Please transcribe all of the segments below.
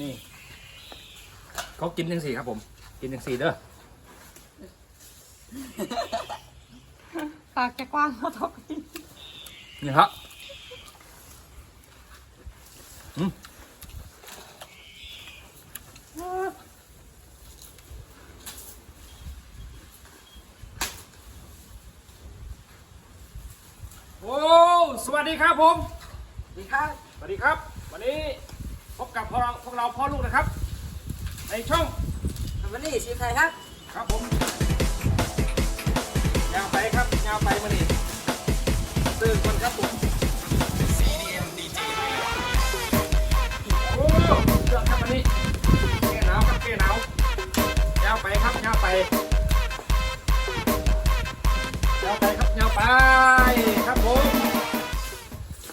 นี่ เขากินยังสี่ครับผม กินยังสี่เด้อปากแกกว้างเขาทบนี่ครับอืมโอ้ สวัสดีครับผมดีครับ สวัสดีครับ วันนี้ พบกับพวกเราพวกเราพ่อลูกนะครับ ในช่องวันนี้ชื่อใครครับ ครับผมยาวไปครับยาวไปมานี่ตื่นคนครับผมโอ้เรื่องครับวันนี้แก้หนาวครับแก้หนาวยาวไปครับยาวไปยาวไปครับยาวไปครับผม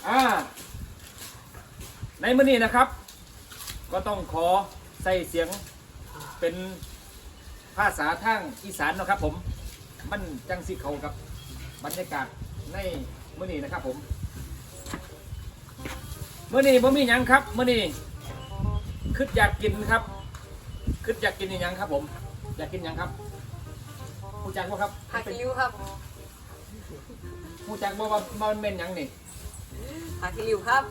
อ่าในมื้อนี้นะครับ ก็ต้องขอใส่เสียงเป็นภาษาทางอีสานเนาะครับผม มันจังสิเขากับบรรยากาศในมื้อนี้นะครับผมมื้อนี้บ่มีหยังครับมื้อนี้คิดอยากกินครับคิดอยากกินอหยังครับ ผม อยากกินหยังครับผู้จักบ่ครับผักคิวครับผู้จักบ่ว่ามันเป็นหยังนี่ผักคิวครับ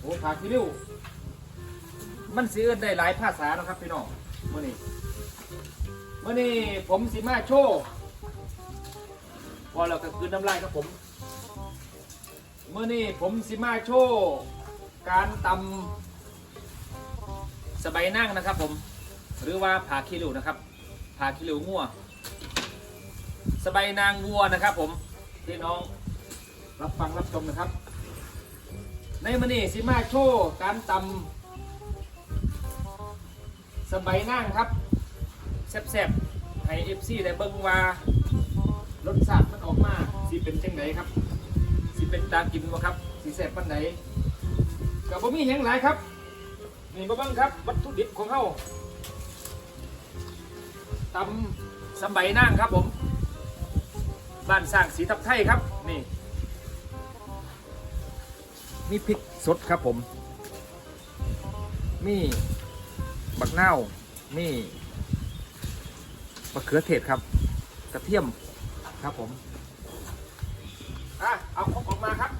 โอ้ผาคิริว มันสิเอิ้นได้หลายภาษานะครับพี่น้องมื้อนี้มื้อนี้ผมสิมาโชว์พอเราก็คืนน้ำลายครับผมเมื่อนี้ผมสิมาโชว์การตำสบายนั่งนะครับผม หรือว่าผาคิริวนะครับผาคิริวงัวสบายนางวัวนะครับผมพี่น้องรับฟังรับชมนะครับ ในมื่อนี้สิมาโชว์การตำ สบายนั่งครับแซ่บๆให้เอฟซีได้เบิ่งว่ารสชาติมันออกมาสิเป็นจังไดครับ สิเป็นตากินบ่ครับสิแซ่บปานใดกับบ่มีหยังหลายครับ นี่บ่เบิ่งครับ วัตถุดิบของเฮาตำสบายนั่งครับผม บ้านสร้างสีทับไทยครับ นี่ มีพริกสดครับผม มี บักนาวมีมะเขือเทศครับ กระเทียมครับผมอะเอาครบออกมาครับ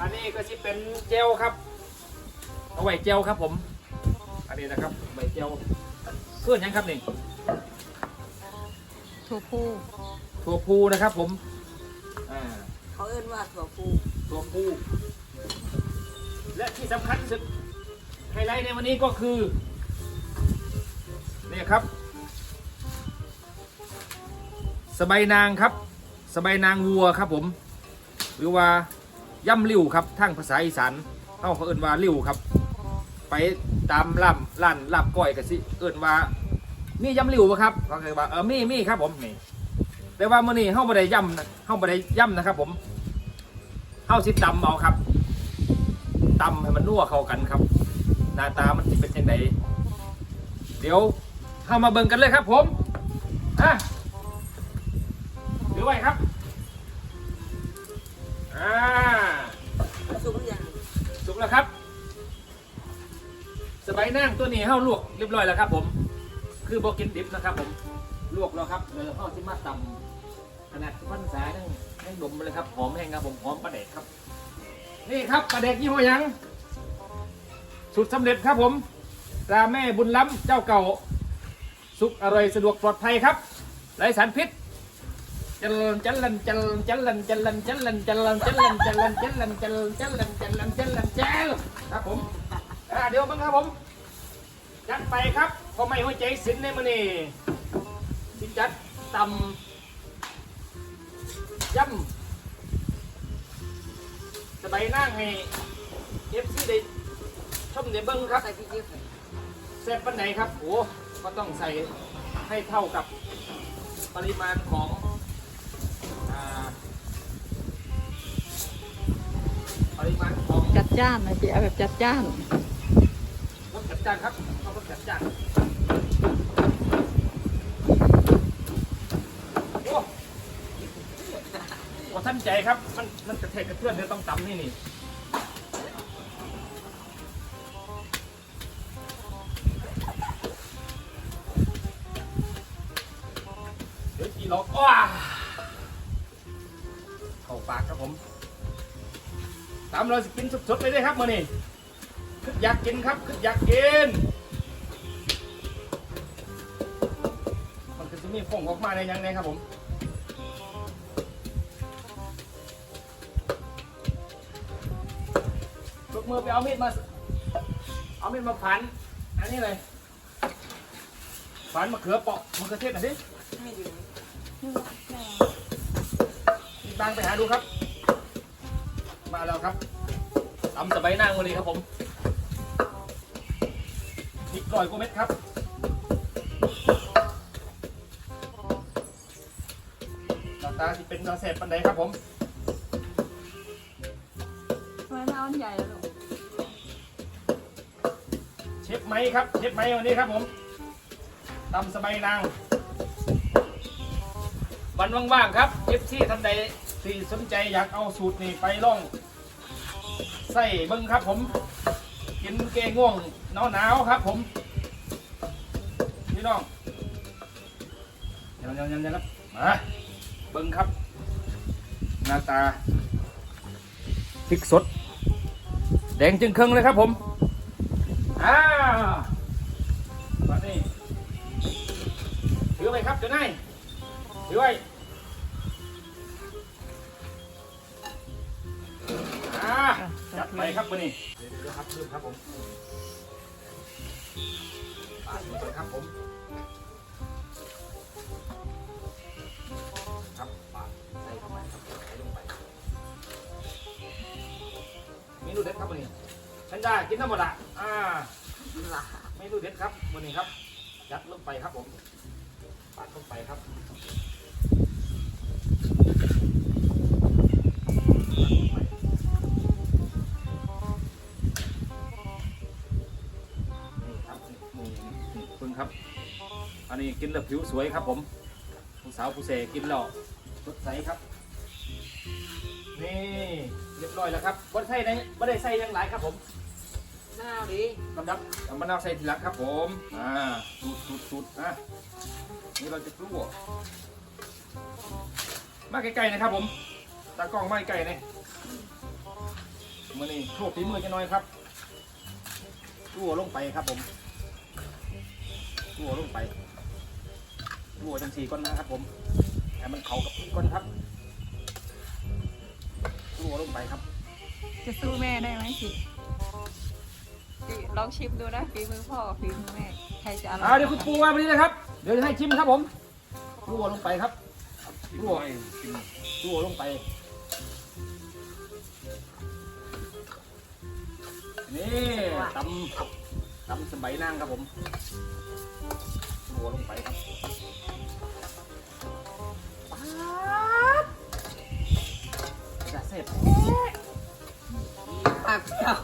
อันนี้ก็จะเป็นเจลครับ เอาไว้เจลครับผม อันนี้นะครับไว้เจลเคลื่อนยังครับนี่ถั่วผู้ถั่วพูนะครับ ผมอ่าเขาเอิ้นว่าถั่วฟูตัวผู้และที่สำคัญที่สุดไฮไลท์ในวันนี้ก็คือเนี่ยครับ สบายนางครับ สบายนางวัวครับผม หรือว่าย่ำริ้วครับทั้งภาษาอีสานเขาเขาเอิ้นว่าริ้วครับ ไปตามล่ำล้านลาบก้อยกันสิเอิ้นว่ามีย่ำริ้วปะครับเขาเคยว่าเออมีมีครับผมนี่แต่ว่ามื่อนี้เขาไม่ได้ย่ำนะเขาไม่ได้ย่ำนะครับ ผมเข้าสิตำเอาครับตำให้มันนัวเข้ากันครับ หน้าตามันจะเป็นยังไงเดี๋ยวเข้ามาเบิ่งกันเลยครับ ผมอะถือไว้ครับอ่าสุกหรือยังสุกแล้วครับ สบายนั่งตัวนี้เข้าลวกเรียบร้อยแล้วครับ ผม คือบอกินดิบนะครับ ผมลวกแล้วครับเดี๋ยวเข้าที่มาตำขนาดพันสายนั่งนั่งดมเลยครับหอมแห้งครับผมหอมปลาเด็กครับ นี่ครับปลาเด็กยี่ห้อหยัง สุดสำเร็จครับผมตราแม่บุญล้ำเจ้าเก่า สุกอร่อยสะดวกปลอดภัยครับไร้สารพิษจัลลันจัลลันจัลลันจัลลันจัลลันจัลลันจัลลันจัลลันจัลลันจัลลันจัลลันจัลลันจัลลันจัลลันจัลครับผมเดี๋ยวบังครับผม จัดไปครับพอไม่หัวใจสินในมือนี่สิจัดตำย่ำสบายนั่งให้เอฟซีได้ มได้เบิ้งครับใส่พริกเยอะแซ่บปันไหนครับโอ้ก็ต้องใส่ให้เท่ากับปริมาณของอ่าปริมาณของจัดจ้านนะพี่เอาแบบจัดจ้านรสจัดจ้านครับต้องรสจัดจ้านโอ้โอ้ท่านใจครับ มันมันกระเทกกระเทือนเดี๋ยวต้องตำนี่นี่ สิกินสดๆเลยได้ครับมื่อนี้คืออยากกินครับคืออยากกินมันคือจะมีฟองออกมาในยังไงครับผมยกมือไปเอามีดมา เอามีดมาฝัน อันนี้เลยฝันมะเขือเปาะมะเขือเทศหน่อยสิไม่อยู่มีตังไปหาดูครับ มาแล้วครับ ตำสะใบายนางวันนี้ครับผมพริกลอยกว่าเม็ดครับหน้าตาที่เป็นกระเสพปันใดครับผมทำไมไม่เอาอันใหญ่ล่ะลูกเชฟไม้ครับเชฟไม้วันนี้ครับผมตำสะใบายนาง วันว่างๆครับเอฟซีท่านใดที่สนใจอยากเอาสูตรนี้ไปล่อง ใส่เบิ้งครับ ผม กินเกง่วงหนาวๆครับ ผมพี่น้องยังยังยังยังครับมาเบิ้งครับ หน้าตาพริกสด แดงจึงเครื่องเลยครับ ผมอ่าวมานี่ถือไปครับเจ้านายถือไว้ จัดไปครับวันนี้เดี๋ยวเดี๋ยวครับเริ่มครับผมปาดลงไปครับผมครับปาดใส่เข้าไปครับใส่ลงไปเมนูเด็ดครับวันนี้ฉันได้กินน้ำมันละอ่าหลาเมนูเด็ดครับวันนี้ครับยัดลงไปครับผมปาดลงไปครับ กินแล้วผิวสวยครับผมผู้สาวผู้เสกินแล้วสดใสครับ นี่เรียบร้อยแล้วครับบนใส่ในไม่ได้ใส่ยังหลายครับผมหน้าดีลำดับเอามะนาวใส่ทีหลังครับผมอ่าสูดสูดสูดนะนี่เราจะกลัวมาใกล้ๆนะครับผมตากล้องมาใกล้ๆเลยมือนี่โชคฝีมือจะน้อยครับกลัวลงไปครับผมกลัวลงไป กลัวจังสีก้อนนะครับผมให้มันเข้ากับพี่ก้อนครับกลัวลงไปครับ จะสู้แม่ได้ไหมสิสิลองชิมดูนะฝีมือพ่อกับฝีมือแม่ใครจะอร่อยอ่าเดี๋ยวคุณปูมาพอดีนะครับ เดี๋ยวจะให้ชิมครับผมรั่วลงไปครับรั่วรั่วลงไป นี่ตำตำสบายนางครับผมรั่วลงไปครับ เสร็จปากเจ้า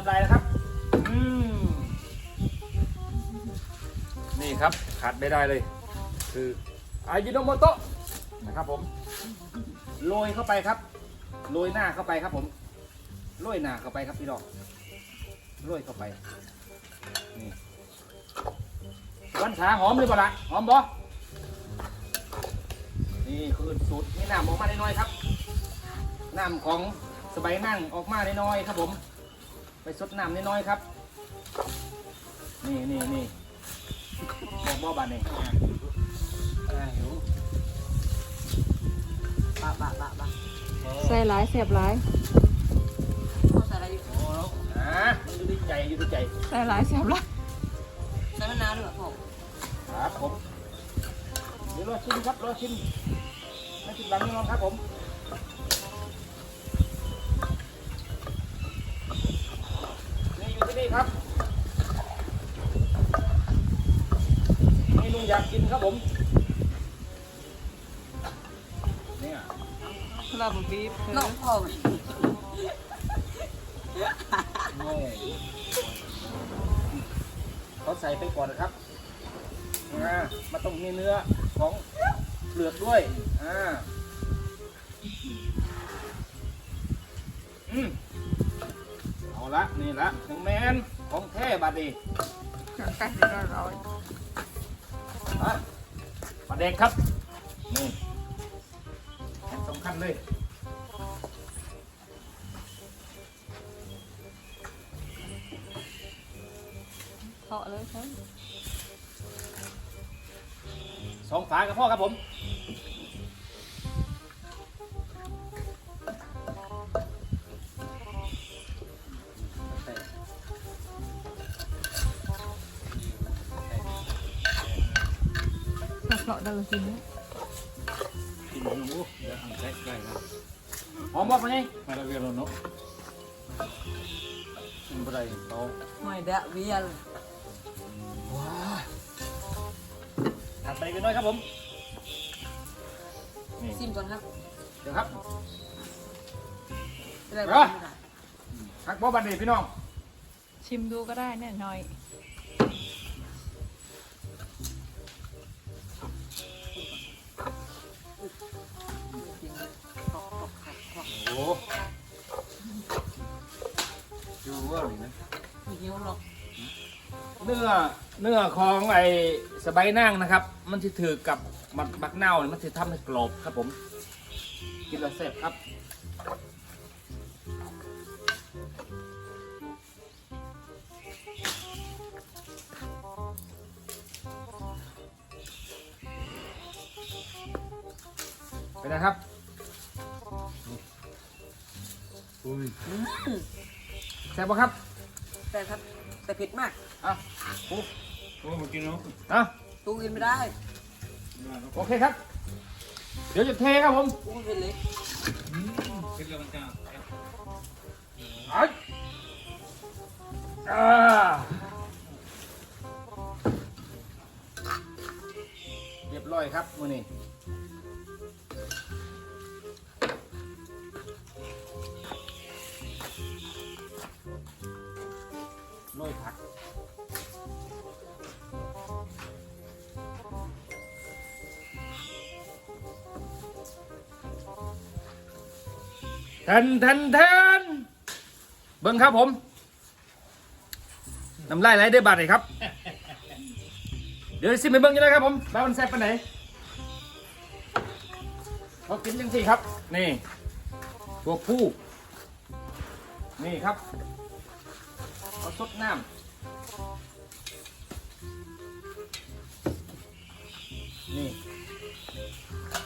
เดี๋ยวคืนทำลายนะครับ อืมนี่ครับขาดไม่ได้เลย คืออายิโนโมโตะนะครับผมโรยเข้าไปครับโรยหน้าเข้าไปครับผมโรยหน้าเข้าไปครับพี่น้องโรยเข้าไปนี่วันขาหอมเลยบ่ละหอมบ่นี่คือสูตรนี่น้ำออกมาได้น้อยครับน้ำของสบายนั่งออกมาได้น้อยครับผม ไปซดน้ำน้อยๆครับ นี่นี่นี่บอกบ่บานนี่อ่าหิวบะบะบะบะใส่หลายเสียบหลายเขาใส่อะไรอยู่โอ้โหอ่ามันอยู่ที่ใจอยู่ที่ใจใส่หลายเสียบหลายใส่มะนาวด้วยเหรอผมครับผมเดี๋ยวรอชิมครับรอชิมให้ชิมหลังนี่น้องครับผมนี่อยู่ที่นี่ครับเมนูอยากากกิน ครับผมเนี่ยเราบบีบน้องพ่อมันโง่เขาใส่ไปก่อนนะครับอ่ามันต้องมีเนื้อของเปลือกด้วยอ่าอืมเอาละนี่ละหนึ่งแมนของแท้บาดนีหนังไก่เดี๋ยวเราร้อยอะ ปลาแดกครับ นี่สำคัญเลยเคาะเลยครับสองฝากับพ่อครับผม เคาะเดินจริงกินหมูเดี๋ยวอันแท็กได้ครับหอมบ่พ่อไงมาแล้วเรียนแล้วเนาะกินบ่ได้เขาไม่เดะเวียนถัดไปกันหน่อยครับผมนี่ซิมก่อนครับเดี๋ยวครับจะได้เหรอทักบ่บันนี้พี่น้อง ชิมดูก็ได้เนี่ยหน่อย ว่าหรือนะมีหิวหรอกเนื้อเนื้อของไอ้สบายนั่งนะครับ มันจะถือกับมักมักเน่าเนี่ยมันจะทำให้กรอบครับผม กินแล้วแซ่บครับเป็นไงครับ อุ้ย อืมแซ่บปะครับแต่ครับแต่เผ็ดมากอะโอ้โอ้มากินเนาะอะตู้กินไม่ได้โอเคครับ เดี๋ยวจะเทครับผมตู้มันเป็นเล็กคิดแล้วมันจะไอ้อ่าเรียบร้อยครับมือนี้ ทันทันทันเบิ้งครับผมน้ำลายไหลได้บาดเลยครับ เดี๋ยวสิไปเบิ้งกันเลยครับผมแล้วมันแซ่บปานไหนเขากินยังสี่ครับ นี่ ตัวผู้ นี่ครับเขาซดน้ำนี่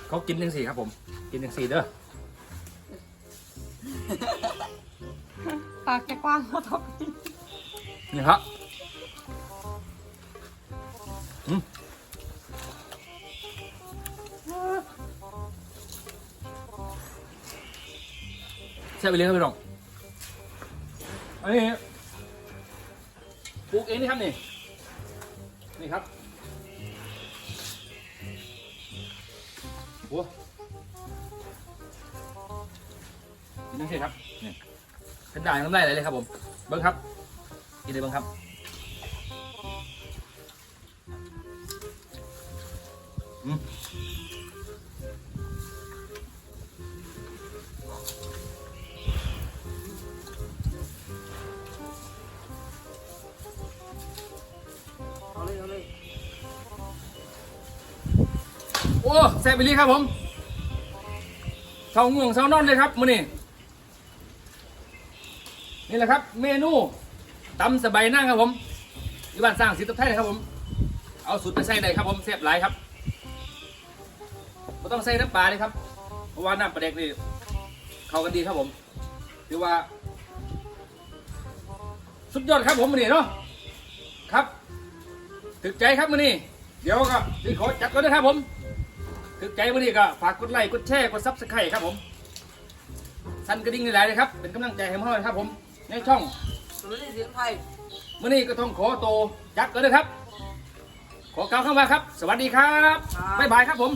เขากินยังสี่ครับผม กินยังสี่เด้อ ปากแกกว้างเขาท็อปนี่ครับอืมใช่ไปเลยครับพี่น้องอันนี้ปลูกเองนี่ครับนี่ นี่ครับโอ้ นี่สิครับนี่เป็นด่างน้ำลายไหลเลยครับ ผมเบิ้งครับกินเลยเบิ้งครับอืมเอาเลยเอาเลยโอ้แซ่บไปเลยครับผมเสาง่วงเสานอนเลยครับมื้อนี้ นี่แหละครับ เมนูตำสบายนั่งครับผมอยู่บ้านสร้างสิทธิ์ไทยครับผม เอาสูตรไปใส่ได้ครับผมแซ่บหลายครับไม่ต้องใส่น้ำปลาเลยครับ เพราะว่าน้ำปลาแดกนี่เข้ากันดีครับผมถือว่า สุดยอดครับผมมื้อนี้เนาะครับถึกใจครับมื้อนี้เดี๋ยวก็ที่ขอจัดก่อนนะครับผมถึกใจวันนี้ก็ฝากกดไลค์กดแชร์กดซับสไครต์ครับผม สั่นกระดิ่งหลายๆเลยครับ เป็นกำลังใจให้พ่อครับผม ในช่องตัวนี้เสียงไทยมื่อนี้ก็ต้องขอโตวจักกันเลยครับ ขอกล่าวคำว่าครับ สวัสดีครับ บ๊ายบายครับผม